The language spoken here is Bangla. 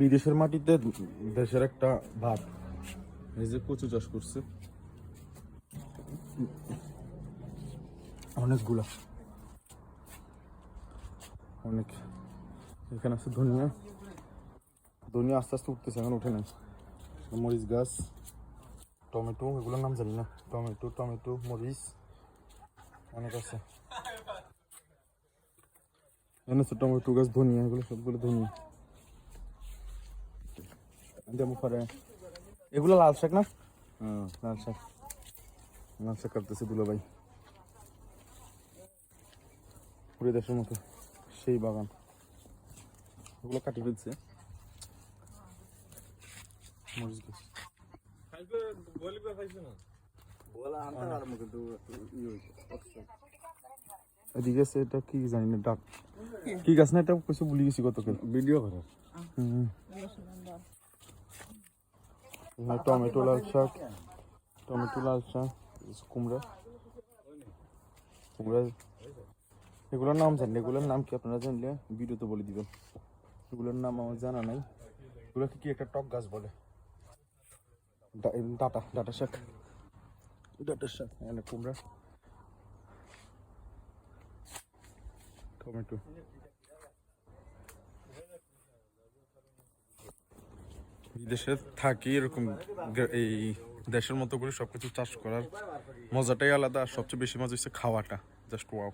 বিদেশের মাটিতে দেশের একটা ভাব এই যে কচু চাষ করছে। অনেকগুলা। অনেক। এখানে আছে ধনিয়া। ধনিয়া আস্তে আস্তে উঠতেছে এখন উঠে নাই। মরিচ গাছ টমেটো এগুলোর নাম জানি না। টমেটো টমেটো মরিচ অনেক আছে। এখানে আছে টমেটো গাছ ধনিয়া এগুলো সবগুলো ধনিয়া। যেমন পরে এগুলো লাল শাক না হ্যাঁ লাল শাক লাল শাক কাটতেছে দুলো ভাই পুরো দেশের মতো সেই বাগান ওগুলো কাটি ফেলছে মরিচ গাছ এদিকে এটা কি জানি না ডাক কি গাছ না এটা কিছু ভুলে গেছি কত ভিডিও করার হুম না, টমেটো লাল শাক টমেটো লাল শাক কুমড়া কুমড়া এগুলোর নাম জানি এগুলোর নাম কি আপনারা জানলে ভিডিওতে বলে দিবেন এগুলোর নাম আমার জানা নাই এগুলোকে কি একটা টক গাছ বলে ডাটা ডাটা শাক ডাটা শাক এখানে কুমড়া টমেটো বিদেশে থাকি, এরকম এই দেশের মতো করে সবকিছু চাষ করার মজাটাই আলাদা, আর সবচেয়ে বেশি মজা হচ্ছে খাওয়াটা জাস্ট ওয়াও